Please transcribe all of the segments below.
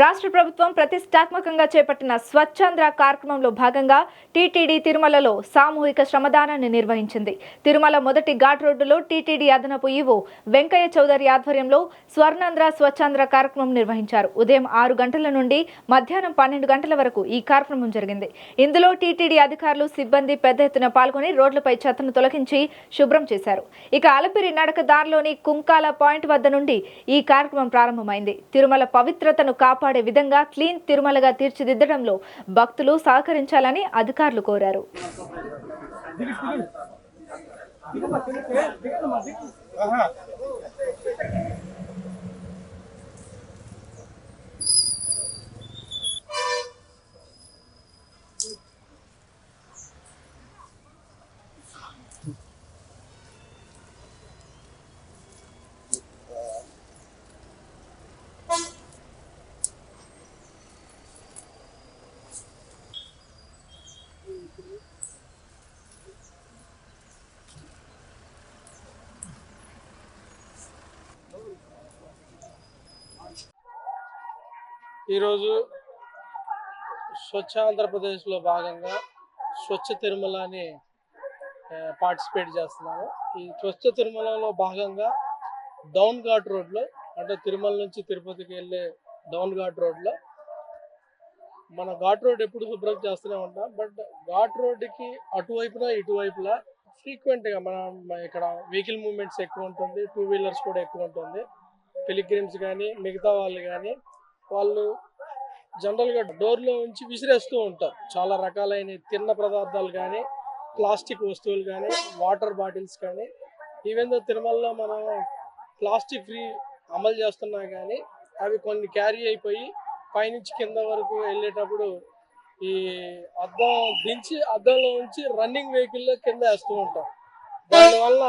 రాష్ట్ర ప్రభుత్వం ప్రతిష్టాత్మకంగా చేపట్టిన స్వచ్ఛాంధ్ర కార్యక్రమంలో భాగంగా టీటీడీ తిరుమలలో సామూహిక శ్రమదానాన్ని నిర్వహించింది. తిరుమల మొదటి ఘాట్ రోడ్డులో టీటీడీ అదనపు ఈవో వెంకయ్య చౌదరి ఆధ్వర్యంలో స్వర్ణాంధ్ర స్వచ్ఛాంధ్ర కార్యక్రమం నిర్వహించారు. ఉదయం ఆరు గంటల నుండి మధ్యాహ్నం పన్నెండు గంటల వరకు ఈ కార్యక్రమం జరిగింది. ఇందులో టీటీడీ అధికారులు సిబ్బంది పెద్ద ఎత్తున పాల్గొని రోడ్లపై చెత్తను తొలగించి శుభ్రం చేశారు. ఇక అలపిరి నడక దారిలోని కుంకాల పాయింట్ వద్ద నుండి ఈ కార్యక్రమం ప్రారంభమైంది. తిరుమల పవిత్రతను కాపాడు విధంగా క్లీన్ తిరుమలగా తీర్చిదిద్దడంలో భక్తులు సహకరించాలని అధికారులు కోరారు. ఈరోజు స్వచ్ఛ ఆంధ్రప్రదేశ్లో భాగంగా స్వచ్ఛ తిరుమల అని పార్టిసిపేట్ చేస్తున్నాము. ఈ స్వచ్ఛ తిరుమలలో భాగంగా డౌన్ ఘాట్ రోడ్లో అంటే తిరుమల నుంచి తిరుపతికి వెళ్ళే డౌన్ ఘాట్ రోడ్లో మన ఘాట్ రోడ్ ఎప్పుడు శుభ్రం చేస్తూనే ఉంటాం. బట్ ఘాట్ రోడ్డుకి అటువైపున ఇటువైపులా ఫ్రీక్వెంట్గా మన ఇక్కడ వెహికల్ మూమెంట్స్ ఎక్కువ ఉంటుంది. టూ వీలర్స్ కూడా ఎక్కువ ఉంటుంది. పిలిగ్రిమ్స్ కానీ మిగతా వాళ్ళు కానీ వాళ్ళు జనరల్గా డోర్లో ఉంచి విసిరేస్తూ ఉంటారు. చాలా రకాలైన తిన్న పదార్థాలు కానీ ప్లాస్టిక్ వస్తువులు కానీ వాటర్ బాటిల్స్ కానీ ఈవెందో దో తిరుమలలో మనం ప్లాస్టిక్ ఫ్రీ అమలు చేస్తున్నా కానీ అవి కొన్ని క్యారీ అయిపోయి పైనుంచి కింద వరకు వెళ్ళేటప్పుడు ఈ అద్దం దించి అద్దంలో ఉంచి రన్నింగ్ వెహికల్లో కింద వేస్తూ ఉంటాం. దానివల్ల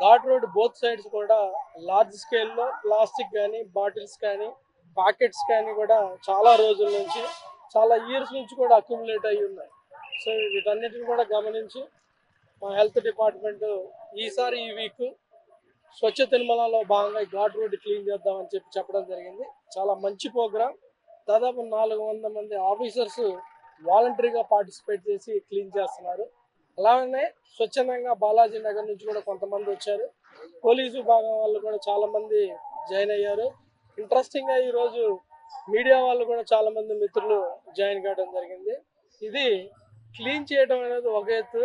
ఘాట్ రోడ్ బోత్ సైడ్స్ కూడా లార్జ్ స్కేల్లో ప్లాస్టిక్ కానీ బాటిల్స్ కానీ ప్యాకెట్స్ కానీ కూడా చాలా రోజుల నుంచి చాలా ఇయర్స్ నుంచి కూడా అక్యుములేట్ అయి ఉన్నాయి. సో వీటన్నిటిని కూడా గమనించి మా హెల్త్ డిపార్ట్మెంట్ ఈసారి ఈ వీక్ స్వచ్ఛ తిరుమలలో భాగంగా ఘాట్ రోడ్ క్లీన్ చేద్దామని చెప్పి చెప్పడం జరిగింది. చాలా మంచి ప్రోగ్రామ్ దాదాపు నాలుగు వందల మంది ఆఫీసర్స్ వాలంటరీగా పార్టిసిపేట్ చేసి క్లీన్ చేస్తున్నారు. అలానే స్వచ్ఛందంగా బాలాజీ నగర్ నుంచి కూడా కొంతమంది వచ్చారు. పోలీసు విభాగం వాళ్ళు కూడా చాలామంది జాయిన్ అయ్యారు. ఇంట్రెస్టింగ్గా ఈరోజు మీడియా వాళ్ళు కూడా చాలా మంది మిత్రులు జాయిన్ కావడం జరిగింది. ఇది క్లీన్ చేయడం అనేది ఒక ఎత్తు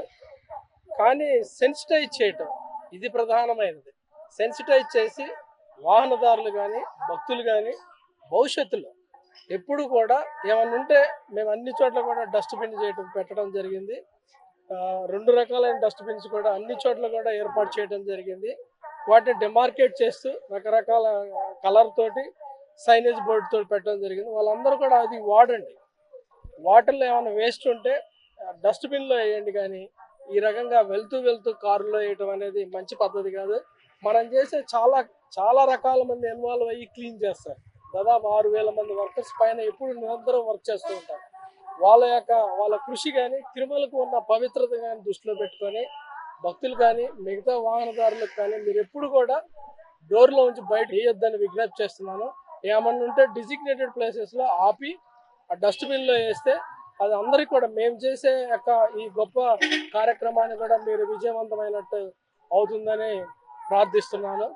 కానీ సెన్సిటైజ్ చేయటం ఇది ప్రధానమైనది. సెన్సిటైజ్ చేసి వాహనదారులు కానీ భక్తులు కానీ భవిష్యత్తులో ఎప్పుడు కూడా ఏమన్నా ఉంటే మేము అన్ని చోట్ల కూడా డస్ట్బిన్ చేయటం పెట్టడం జరిగింది. రెండు రకాలైన డస్ట్బిన్స్ కూడా అన్ని చోట్ల కూడా ఏర్పాటు చేయడం జరిగింది. వాటిని డిమార్కేట్ చేస్తూ రకరకాల కలర్ తోటి సైనేజ్ బోర్డు తోటి పెట్టడం జరిగింది. వాళ్ళందరూ కూడా అది వాడండి. వాటర్లో ఏమైనా వేస్ట్ ఉంటే డస్ట్బిన్లో వేయండి కానీ ఈ రకంగా వెళ్తూ వెళ్తూ కారులో వేయటం అనేది మంచి పద్ధతి కాదు. మనం చేసే చాలా చాలా రకాల మంది ఇన్వాల్వ్ అయ్యి క్లీన్ చేస్తారు. దాదాపు ఆరు వేల మంది వర్కర్స్ పైన ఎప్పుడు నిరంతరం వర్క్ చేస్తూ ఉంటారు. వాళ్ళ యొక్క వాళ్ళ కృషి కానీ తిరుమలకు ఉన్న పవిత్రత కానీ దృష్టిలో పెట్టుకొని భక్తులు కానీ మిగతా వాహనదారులకు కానీ మీరు ఎప్పుడు కూడా డోర్లో ఉంచి బయట వేయొద్దని విజ్ఞప్తి చేస్తున్నాను. ఏమన్నా ఉంటే డిజిగ్నేటెడ్ ప్లేసెస్లో ఆపి ఆ డస్ట్బిన్లో వేస్తే అది అందరికీ కూడా మేము చేసే యొక్క ఈ గొప్ప కార్యక్రమాన్ని కూడా మీరు విజయవంతమైనట్టు అవుతుందని ప్రార్థిస్తున్నాను.